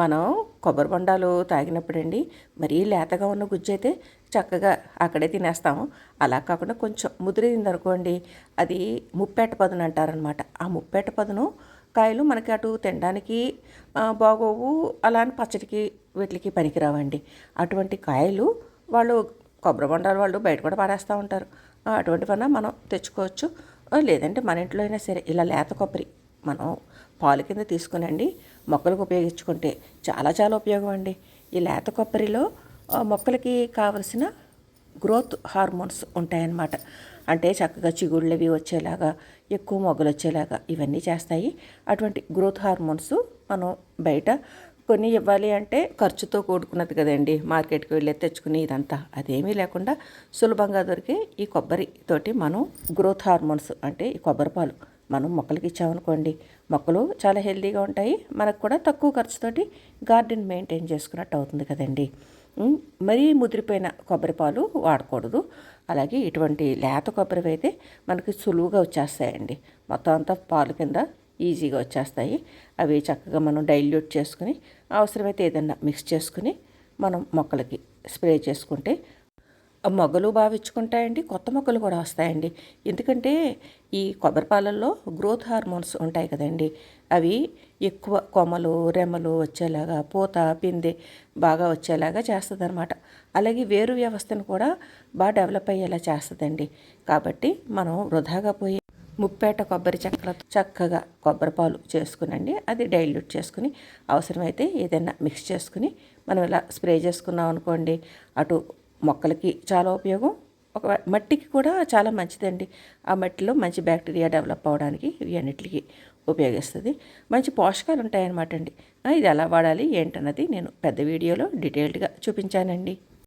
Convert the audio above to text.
మనం కొబ్బరి బొండాలు తాగినప్పుడండి మరీ లేతగా ఉన్న గుజ్జు అయితే చక్కగా అక్కడే తినేస్తాము. అలా కాకుండా కొంచెం ముదిరింది అనుకోండి అది ముప్పేట పదును అంటారనమాట. ఆ ముప్పేట పదును కాయలు మనకి అటు తినడానికి బాగోవు అలా అని పచ్చడికి వీటికి పనికిరావండి. అటువంటి కాయలు వాళ్ళు కొబ్బరి బొండాలు వాళ్ళు బయట కూడా పాడేస్తూ ఉంటారు. అటువంటి పైన మనం తెచ్చుకోవచ్చు. లేదంటే మన ఇంట్లో అయినా సరే ఇలా లేత కొబ్బరి మనం పాలు కింద తీసుకునండి. మొక్కలకు ఉపయోగించుకుంటే చాలా చాలా ఉపయోగం అండి. ఈ లేత కొబ్బరిలో మొక్కలకి కావలసిన గ్రోత్ హార్మోన్స్ ఉంటాయన్నమాట. అంటే చక్కగా చిగుళ్ళు అవి వచ్చేలాగా ఎక్కువ మొగ్గలు వచ్చేలాగా ఇవన్నీ చేస్తాయి. అటువంటి గ్రోత్ హార్మోన్స్ మనం బయట కొన్ని ఇవ్వాలి అంటే ఖర్చుతో కూడుకున్నది కదండి. మార్కెట్కి వెళ్ళి తెచ్చుకుని ఇదంతా. అదేమీ లేకుండా సులభంగా దొరికే ఈ కొబ్బరి తోటి మనం గ్రోత్ హార్మోన్స్ అంటే ఈ కొబ్బరి పాలు మనం మొక్కలకి ఇచ్చామనుకోండి మొక్కలు చాలా హెల్తీగా ఉంటాయి. మనకు కూడా తక్కువ ఖర్చుతోటి గార్డెన్ మెయింటైన్ చేసుకున్నట్టు అవుతుంది కదండి. మరీ ముదిరిపోయిన కొబ్బరి పాలు వాడకూడదు. అలాగే ఇటువంటి లేత కొబ్బరి అయితే మనకి సులువుగా వచ్చేస్తాయండి. మొత్తం అంతా పాలు కింద ఈజీగా వచ్చేస్తాయి. అవి చక్కగా మనం డైల్యూట్ చేసుకుని అవసరమైతే ఏదన్నా మిక్స్ చేసుకుని మనం మొక్కలకి స్ప్రే చేసుకుంటే మొగ్గలు బాగా ఇచ్చుకుంటాయండి కొత్త మొగ్గలు కూడా వస్తాయండి. ఎందుకంటే ఈ కొబ్బరి పాలల్లో గ్రోత్ హార్మోన్స్ ఉంటాయి కదండి. అవి ఎక్కువ కొమ్మలు రెమ్మలు వచ్చేలాగా పూత పిందె బాగా వచ్చేలాగా చేస్తుంది అనమాట అలాగే వేరు వ్యవస్థను కూడా బాగా డెవలప్ అయ్యేలా చేస్తుందండి. కాబట్టి మనం వృధాగా పోయి ముప్పేట కొబ్బరి చెక్కలతో చక్కగా కొబ్బరి పాలు చేసుకునండి. అది డైల్యూట్ చేసుకుని అవసరమైతే ఏదైనా మిక్స్ చేసుకుని మనం ఇలా స్ప్రే చేసుకున్నాం అనుకోండి అటు మొక్కలకి చాలా ఉపయోగం. ఒక మట్టికి కూడా చాలా మంచిదండి. ఆ మట్టిలో మంచి బ్యాక్టీరియా డెవలప్ అవ్వడానికి ఇవి అన్నిటికీ ఉపయోగిస్తుంది. మంచి పోషకాలు ఉంటాయన్నమాట అండి. ఇది ఎలా వాడాలి ఏంటన్నది నేను పెద్ద వీడియోలో డీటెయిల్డ్గా చూపించానండి.